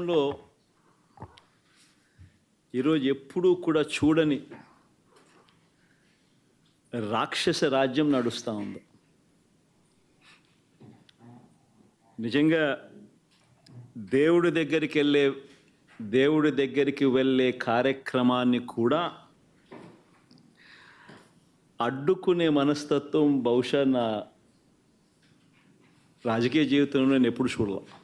లో ఈరోజు ఎప్పుడూ కూడా చూడని రాక్షస రాజ్యం నడుస్తూ ఉంది. నిజంగా దేవుడి దగ్గరికి వెళ్ళే దేవుడి దగ్గరికి వెళ్ళే కార్యక్రమాన్ని కూడా అడ్డుకునే మనస్తత్వం బహుశా నా రాజకీయ జీవితంలో నేను ఎప్పుడు చూడలే.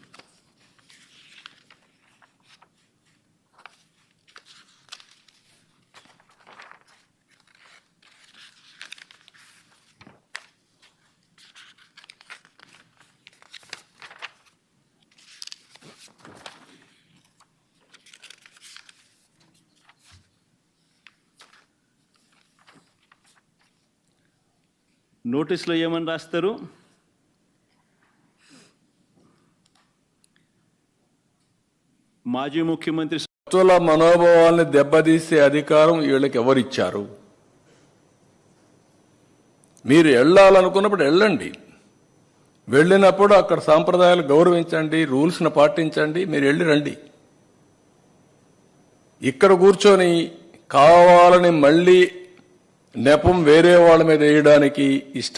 నోటీసులో ఏమని రాస్తారు? మాజీ ముఖ్యమంత్రి భక్తుల మనోభావాల్ని దెబ్బతీసే అధికారం వీళ్ళకి ఎవరిచ్చారు? మీరు వెళ్ళాలనుకున్నప్పుడు వెళ్ళండి. వెళ్ళినప్పుడు అక్కడ సాంప్రదాయాలు గౌరవించండి రూల్స్ను పాటించండి మీరు వెళ్ళి రండి. ఇక్కడ కూర్చొని కావాలని మళ్ళీ నెపం వేరే వాళ్ళ మీద వేయడానికి ఇష్ట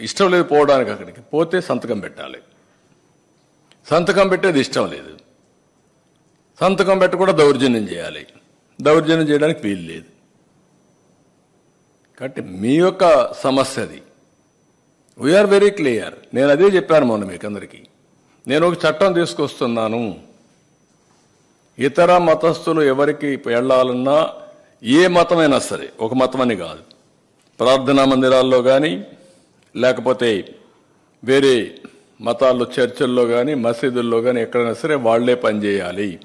ఇష్టం లేదు పోవడానికి అక్కడికి. పోతే సంతకం పెట్టాలి. సంతకం పెట్టేది ఇష్టం లేదు. సంతకం పెట్టి కూడా దౌర్జన్యం చేయాలి. దౌర్జన్యం చేయడానికి వీలు లేదు. కాబట్టి మీ యొక్క సమస్య అది వీఆర్ వెరీ క్లియర్ నేను అదే చెప్పాను మొన్న మీకు అందరికీ నేను ఒక చట్టం తీసుకొస్తున్నాను. ఇతర మతస్థులు ఎవరికి వెళ్ళాలన్నా ఏ మతమైనా సరే ఒక మతం అని కాదు. ప్రార్థనా మందిరాల్లో కానీ లేకపోతే వేరే మతాల్లో చర్చల్లో కానీ మసీదుల్లో కానీ ఎక్కడైనా సరే వాళ్ళే పనిచేయాలి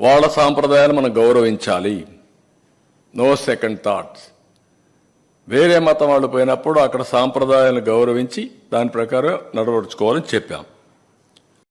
వాళ్ళ సాంప్రదాయాలు మనం గౌరవించాలి. No second thoughts. వేరే మతం వాళ్ళు పోయినప్పుడు అక్కడ సాంప్రదాయాలను గౌరవించి దాని ప్రకారం నడవడుచుకోవాలని చెప్పాం.